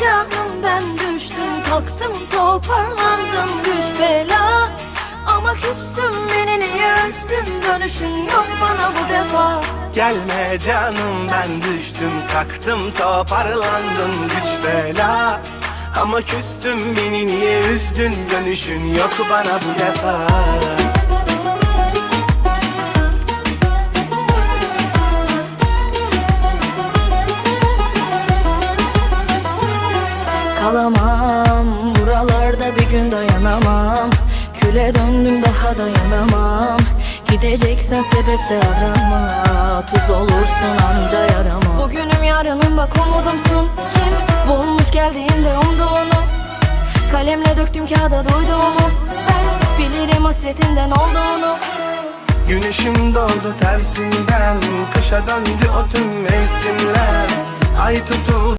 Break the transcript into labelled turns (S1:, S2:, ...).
S1: canım ben düştüm kalktım toparlandım. Güç bela Ama küstüm beni niye üzdün? Dönüşün yok bana bu defa.
S2: Gelme canım ben düştüm kalktım toparlandım. Güç bela Ama küstüm beni niye üzdün? Dönüşün yok bana bu defa
S1: Kalamam buralarda bir gün dayanamam. Küle döndüm daha dayanamam. Gideceksen sebep de arama. Tuz olursun anca yarama. Bugünüm yarınım bak umudumsun. Kim bulmuş geldiğinde umduğunu? Kalemle döktüm kağıda duyduğumu. Ben bilirim hasretinden olduğunu.
S2: Güneşim doğdu tersinden Kışa döndü o tüm mevsimler. Ay tutuldu